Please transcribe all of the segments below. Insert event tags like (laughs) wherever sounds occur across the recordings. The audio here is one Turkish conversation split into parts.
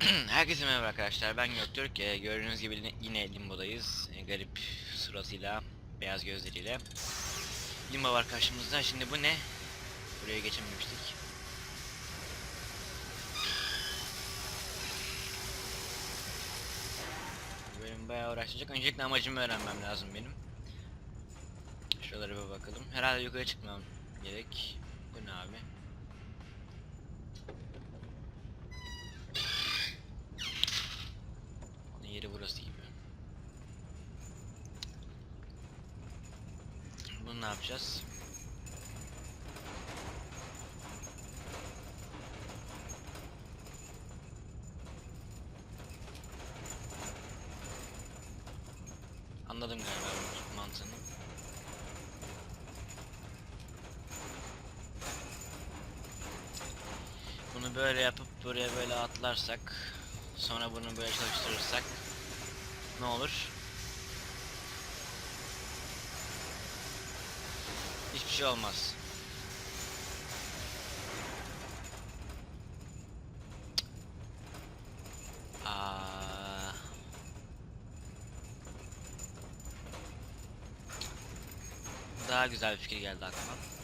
(clears throat) Herkese merhaba arkadaşlar ben Göktürk. Ee, gördüğünüz gibi yine- Limbo'dayız. Ee, garip suratıyla beyaz gözleriyle. Limbo var karşımızda. Şimdi bu ne? Buraya geçememiştik. Bölüm bayağı uğraşacak. Öncelikle amacımı öğrenmem lazım benim. Şuralara bir bakalım. Herhalde yukarı çıkmam gerek. Bu ne abi yeri burası gibi. Bunu ne yapacağız? Anladım galiba mantığını. Bunu böyle yapıp buraya böyle atlarsak sonra bunu böyle çalıştırırsak ne olur? Hiçbir şey olmaz. Aa. Daha güzel bir fikir geldi aklıma.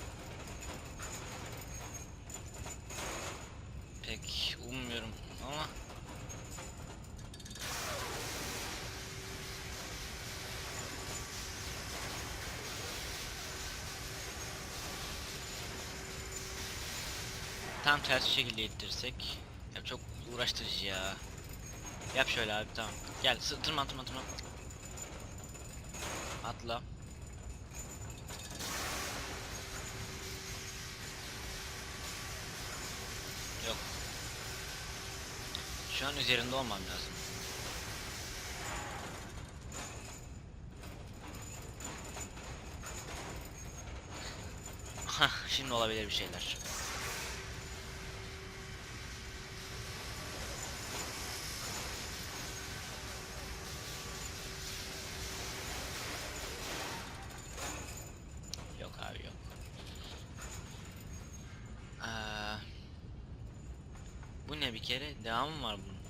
Tam tersi şekilde ittirsek. Ya çok uğraştırıcı ya. Yap şöyle abi tamam. Gel tırman tırman tırman. Atla. Yok. Şu an üzerinde olmam lazım. Hah, (laughs) şimdi olabilir bir şeyler. Yok abi yok. Aa, bu ne bir kere? Devamı mı var bunun?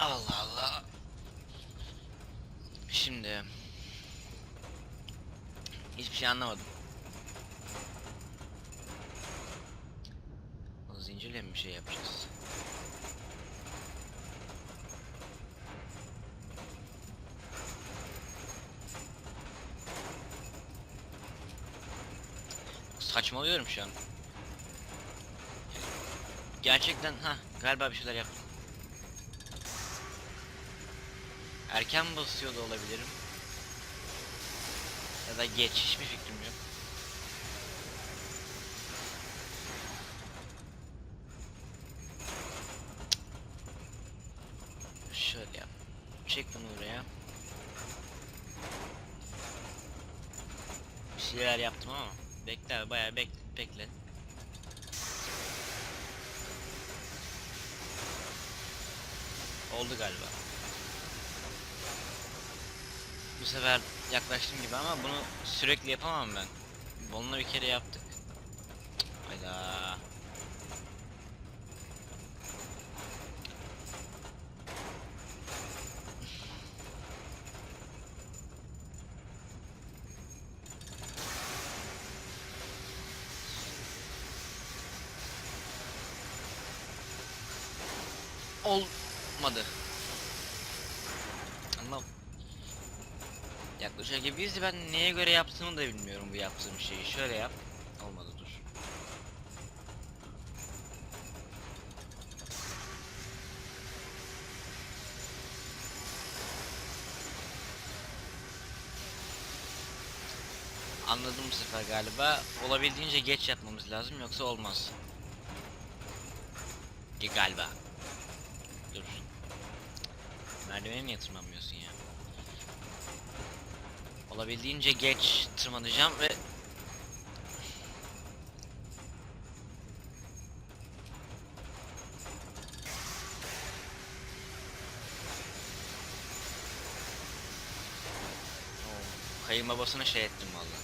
Allah Allah. Şimdi hiçbir şey anlamadım. O zincirle mi bir şey yapacağız? Saçmalıyorum şu an. Gerçekten ha galiba bir şeyler yaptım. Erken basıyor da olabilirim. Ya da geç hiçbir fikrim yok. Şöyle yap. Çek bunu buraya. Bir şeyler yaptım ama bekle abi, bayağı bek bekle. Oldu galiba. Bu sefer yaklaştım gibi ama bunu sürekli yapamam ben. Bununla bir kere yaptık. Hayda. Olmadı. Ama yaklaşık gibiyiz ben neye göre yaptığımı da bilmiyorum bu yaptığım şeyi. Şöyle yap. Olmadı dur. Anladım bu sefer galiba. Olabildiğince geç yapmamız lazım yoksa olmaz. Ge- Galiba. Dur. Merdiveni niye tırmanmıyorsun ya? Olabildiğince geç tırmanacağım ve Kayınbabasına şey ettim valla.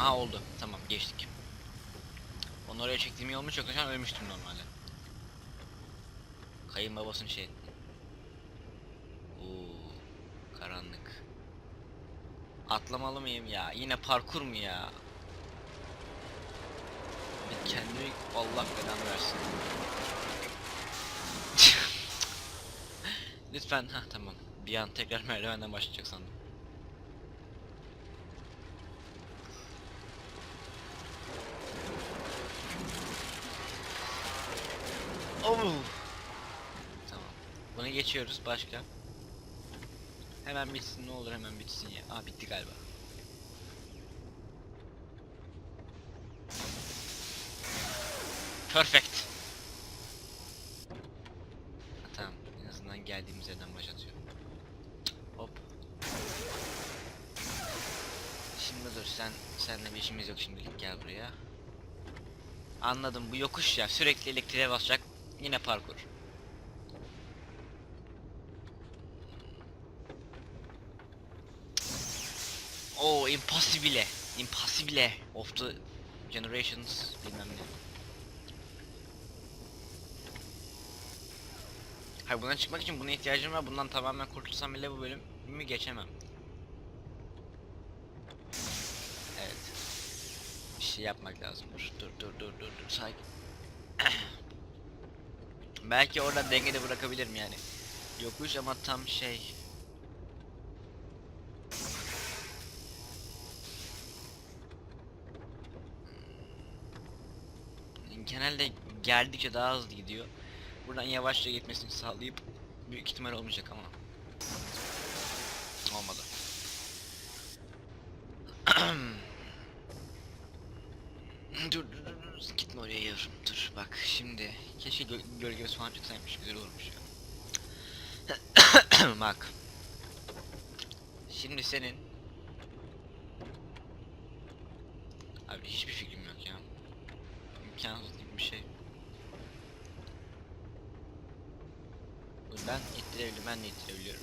Aha oldu. Tamam geçtik. Onu oraya çektiğim iyi olmuş şu an ölmüştüm normalde. Kayınbabasını şey ettim. Oo, karanlık. Atlamalı mıyım ya? Yine parkur mu ya? Kendimi Allah belanı versin. (laughs) Lütfen ha tamam. Bir an tekrar merdivenden başlayacak sandım. Oh. Tamam. Bunu geçiyoruz başka. Hemen bitsin ne olur hemen bitsin ya. Aa bitti galiba. Perfect. Tamam. En azından geldiğimiz yerden başlatıyor. Hop. Şimdi dur sen seninle bir işimiz yok şimdilik gel buraya. Anladım bu yokuş ya sürekli elektriğe basacak yine parkur. Oh impossible. Impossible of the generations bilmem ne. Hayır bundan çıkmak için buna ihtiyacım var. Bundan tamamen kurtulsam bile bu bölümü geçemem. Evet. Bir şey yapmak lazım. Dur dur dur dur dur dur sakin. (clears throat) Belki orada dengede bırakabilirim yani. Yokuş ama tam şey. Genelde geldikçe daha hızlı gidiyor. Buradan yavaşça gitmesini sağlayıp büyük ihtimal olmayacak ama. Olmadı. (clears throat) dur dur dur gitme oraya yavrum dur bak şimdi keşke gö gölgemiz falan çıksaymış güzel olurmuş ya. (clears throat) bak. Şimdi senin Abi hiçbir fikrim yok ya. İmkansız gibi bir şey. Dur ben ittirebilirim ben de ittirebiliyorum.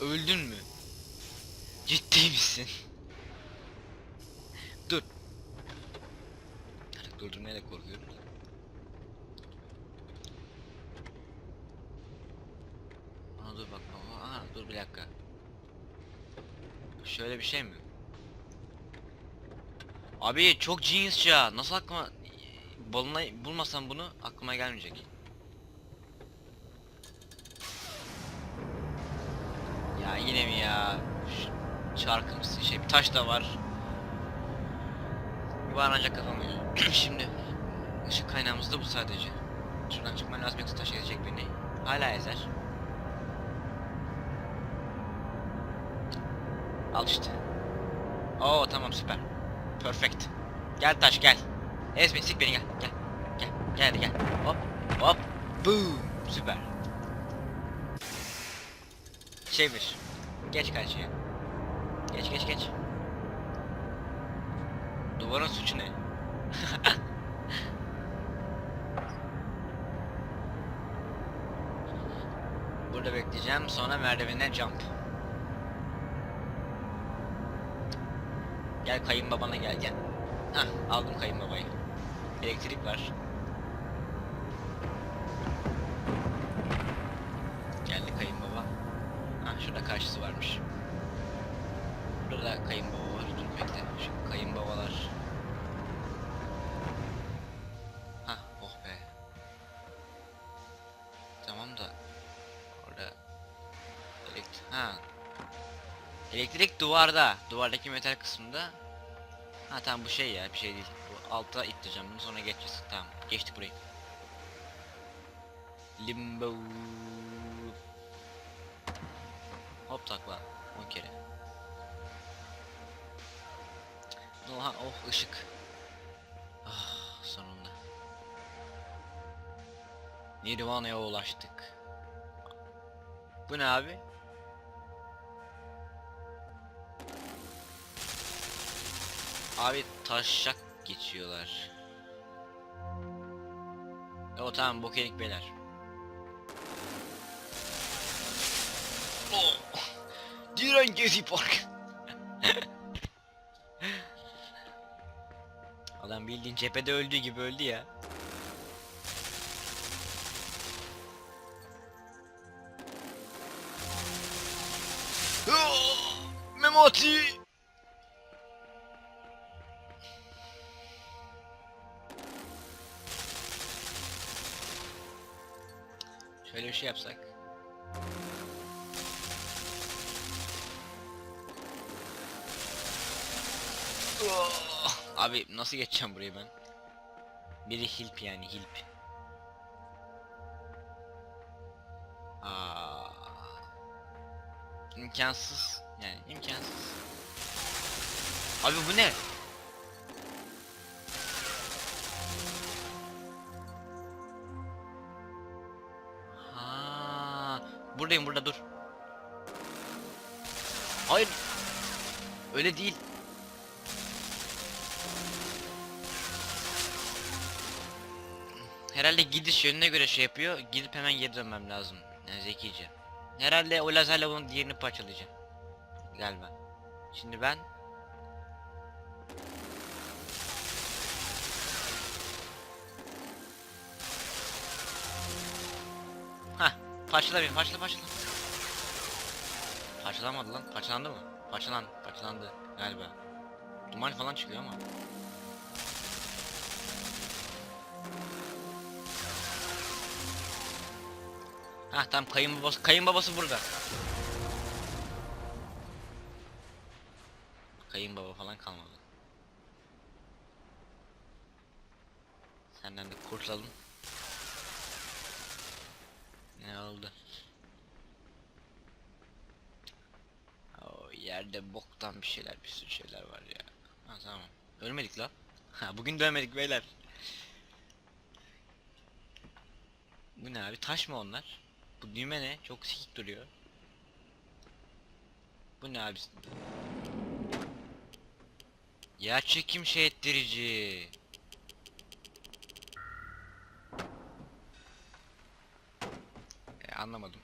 Öldün mü? Ciddi misin? (laughs) Dur. Artık durdurmaya da korkuyorum. Aa dur bak. Aa dur bir dakika. Şöyle bir şey mi? Abi çok geniusça. Nasıl aklıma balına bulmasam bunu aklıma gelmeyecek. Ya yine mi ya? Çarkımsı şey bir taş da var. Yuvarlanacak kafam. (clears throat) Şimdi ışık kaynağımız da bu sadece. Şuradan çıkman lazım yoksa taş ezecek beni. Hala ezer. Al işte. Oo tamam süper. Perfect. Gel taş gel. Ezme sik beni gel. Gel. Gel. Gel hadi gel. Hop. Hop. Boom. Süper. Çevir. Geç karşıya. Geç geç geç. Duvarın suçu ne? (laughs) Burada bekleyeceğim sonra merdivene jump. Gel kayınbabana gel gel. Hah aldım kayınbabayı. Elektrik var. Geldi kayınbaba. Hah şurada karşısı varmış. Burada da kayınbaba var. Dur bekle. Şu kayınbabalar. Hah oh be. Tamam da orada elektrik ha Elektrik duvarda. Duvardaki metal kısmında. Ha tamam bu şey ya bir şey değil. Alta ittireceğim bunu sonra geçeceğiz. Tamam geçtik burayı. Limbo. Hop takla. 10 kere. Oha oh ışık. Ah sonunda. Nirvana'ya ulaştık. Bu ne abi? Abi taşak geçiyorlar. O tamam bok yedik beyler. Oh! Diren Gezi Park. (laughs) Adam bildiğin cephede öldüğü gibi öldü ya. Ah! Memati! Şey yapsak. Abi nasıl geçeceğim burayı ben? Biri hilp yani hilp. Aa. İmkansız. Yani imkansız. Abi bu ne? Buradayım burada dur. Hayır. Öyle değil. Herhalde gidiş yönüne göre şey yapıyor. Gidip hemen geri dönmem lazım. Yani zekice. Herhalde o lazerle bunun diğerini parçalayacağım. Galiba. Şimdi ben Hah, parçala beni, parçala parçala. Parçalamadı lan, parçalandı mı? Parçalan, parçalandı galiba. Duman falan çıkıyor ama. Hah tam kayınbabası, kayınbabası burada. Kayınbaba falan kalmadı. Senden de kurtulalım. Oldu? O yerde boktan bir şeyler, bir sürü şeyler var ya. Ha tamam. Ölmedik la. Ha bugün de ölmedik beyler. Bu ne abi? Taş mı onlar? Bu düğme ne? Çok sikik duruyor. Bu ne abi? Yer çekim şey ettirici. Anlamadım.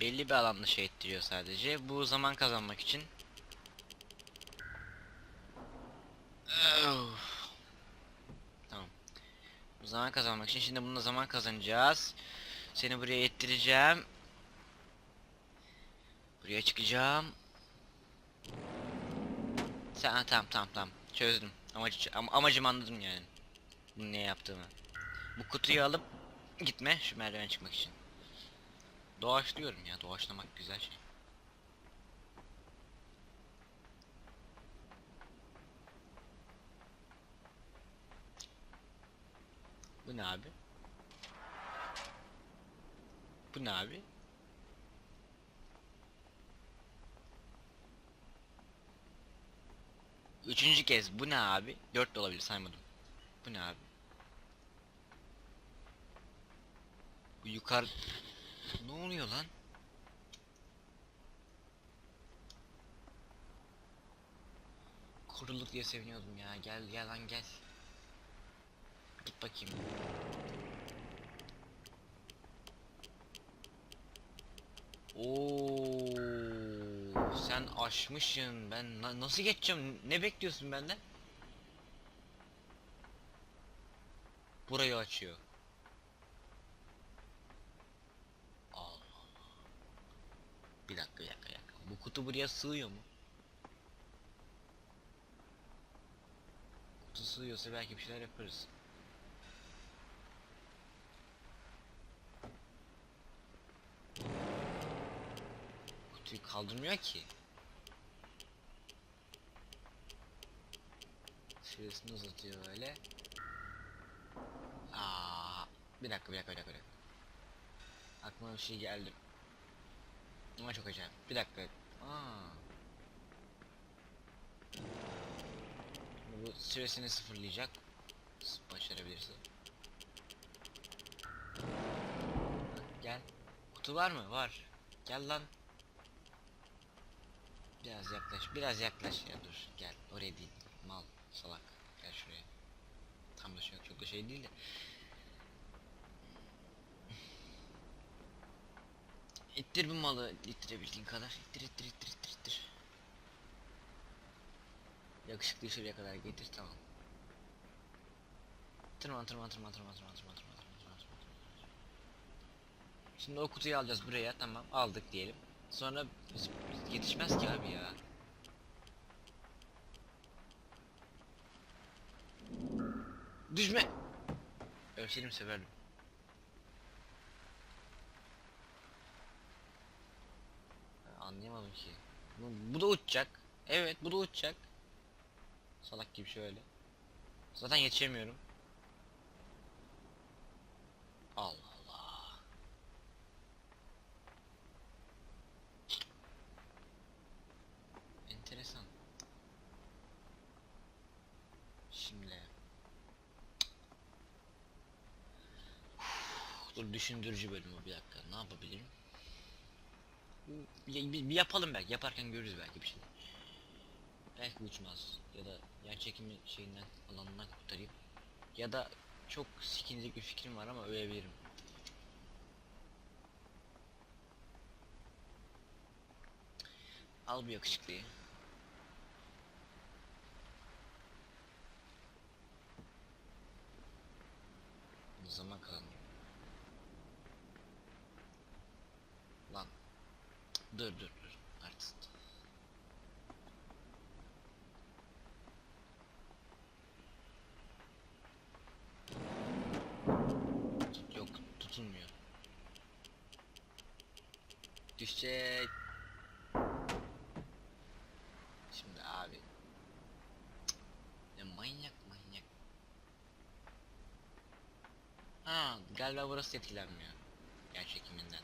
Belli bir alanda şey ettiriyor sadece. Bu zaman kazanmak için. Tamam. Bu zaman kazanmak için şimdi bununla zaman kazanacağız. Seni buraya ettireceğim. Buraya çıkacağım. Sen tamam tamam tamam çözdüm. Amacı am, amacımı anladım yani. Ne yaptığımı. Bu kutuyu alıp gitme şu merdiven çıkmak için. Doğaçlıyorum ya doğaçlamak güzel şey. Bu ne abi? Bu ne abi? Üçüncü kez bu ne abi? Dört de olabilir saymadım. Bu ne abi? Bu yukarı... Ne oluyor lan? Kuruluk diye seviniyordum ya. Gel gel lan gel. Git bakayım. Oo, sen aşmışsın. Ben na- nasıl geçeceğim? Ne bekliyorsun benden? Burayı açıyor. Allah Allah. Bir dakika, bir dakika, bir dakika. Bu kutu buraya sığıyor mu? Kutu sığıyorsa belki bir şeyler yaparız. Kutuyu kaldırmıyor ki. Süresini uzatıyor öyle. Aa, bir dakika, bir dakika, bir dakika. bir dakika. Aklıma bir şey geldi. Ama çok acayip. Bir dakika. Bu süresini sıfırlayacak. Başarabilirsin. Gel. Kutu var mı? Var. Gel lan. Biraz yaklaş. Biraz yaklaş ya dur. Gel. Oraya değil. Mal. Salak. Gel şuraya. Tam da şey yok. Çok da şey değil de. İttir bu malı ittirebildiğin kadar. İttir ittir ittir ittir ittir. Yakışıklı şuraya kadar getir tamam. Tırman tırman tırman tırman tırman tırman tırman tırman tırman. Şimdi o kutuyu alacağız buraya tamam aldık diyelim. Sonra yetişmez ki abi ya. Düşme. Ölçelim severdim. Ben Anlayamadım ki. Bu, da uçacak. Evet bu da uçacak. Salak gibi şöyle. Zaten yetişemiyorum. Allah Allah. Enteresan. Şimdi. Dur düşündürücü bölüm o bir dakika. Ne yapabilirim? Bir, bir- yapalım belki. Yaparken görürüz belki bir şey. Belki uçmaz. Ya da yer çekimi şeyinden alanından kurtarayım. Ya da çok sikinecek bir fikrim var ama ölebilirim. Al bu yakışıklıyı. O zaman kazandım. Lan. Dur dur dur. Artist. Tut- Yok tutulmuyor. Düşecek. Şimdi abi. Cık. Ya manyak manyak. Ha galiba burası etkilenmiyor. Yer çekiminden.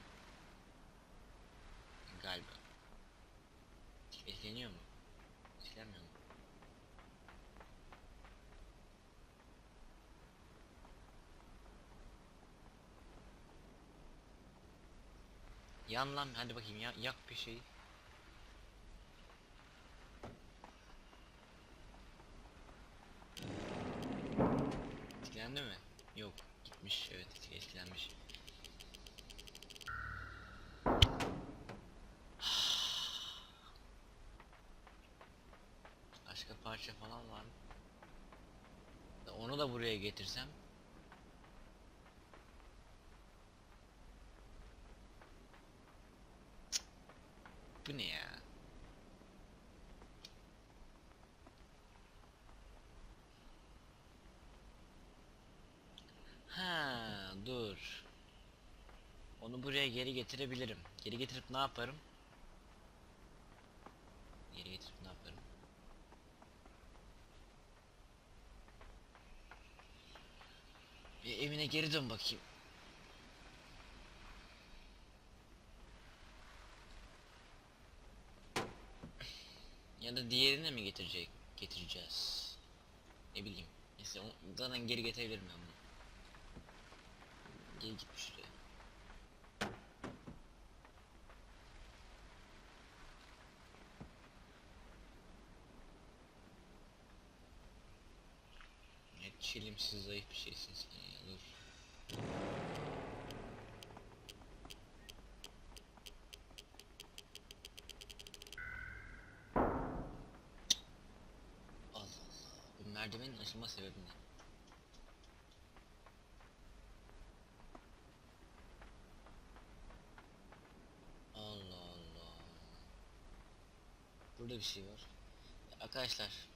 Galiba. Etkileniyor mu? Etkilenmiyor mu? Yan lan hadi bakayım ya yak bir şeyi. Etkilendi mi? Yok gitmiş evet etki- etkilenmiş. Başka parça falan var mı? Onu da buraya getirsem. Bu ne ya? Ha, dur. Onu buraya geri getirebilirim. Geri getirip ne yaparım? Geri getirip ne yaparım? Bir evine geri dön bakayım. Ya da diğerini mi getirecek? Getireceğiz. Ne bileyim. Neyse zaten geri getirebilirim ben bunu. Geri gitmiş şuraya. Ne çilimsiz zayıf bir şeysin sen ya dur. Bu merdivenin açılma sebebi ne? Allah Allah. Burada bir şey var. Arkadaşlar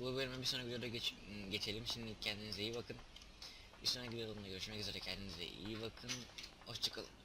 bu bölümü bir sonraki videoda geç, geçelim. Şimdi kendinize iyi bakın. Bir sonraki videoda görüşmek üzere. Kendinize iyi bakın. Hoşçakalın.